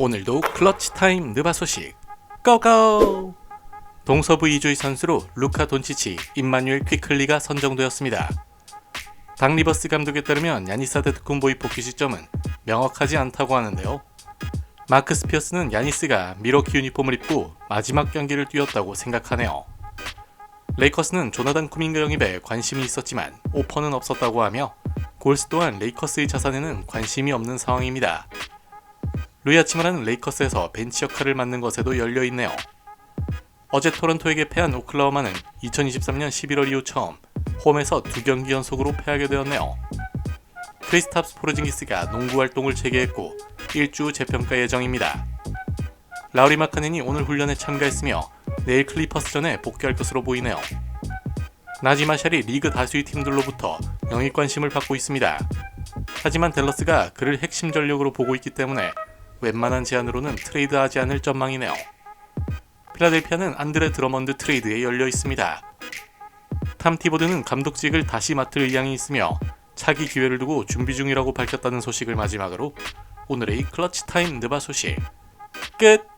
오늘도 클러치 타임 느바 소식 고고! 동서부 2주의 선수로 루카 돈치치, 임마뉴엘 퀴클리가 선정되었습니다. 당 리버스 감독에 따르면 야니스 아데토쿤보의 복귀 시점은 명확하지 않다고 하는데요. 마크 스피어스는 야니스가 미러키 유니폼을 입고 마지막 경기를 뛰었다고 생각하네요. 레이커스는 조나단 쿠밍가 영입에 관심이 있었지만 오퍼는 없었다고 하며 골스 또한 레이커스의 자산에는 관심이 없는 상황입니다. 루이 아치마라는 레이커스에서 벤치 역할을 맡는 것에도 열려 있네요. 어제 토론토에게 패한 오클라호마는 2023년 11월 이후 처음 홈에서 두 경기 연속으로 패하게 되었네요. 크리스탑스 포르징기스가 농구 활동을 재개했고 일주 후 재평가 예정입니다. 라우리 마카넨이 오늘 훈련에 참가했으며 내일 클리퍼스전에 복귀할 것으로 보이네요. 나지 마샬이 리그 다수의 팀들로부터 영입 관심을 받고 있습니다. 하지만 댈러스가 그를 핵심 전력으로 보고 있기 때문에 웬만한 제안으로는 트레이드하지 않을 전망이네요. 필라델피아는 안드레 드러먼드 트레이드에 열려 있습니다. 탐 티보드는 감독직을 다시 맡을 의향이 있으며 차기 기회를 두고 준비 중이라고 밝혔다는 소식을 마지막으로 오늘의 클러치 타임 느바 소식 끝!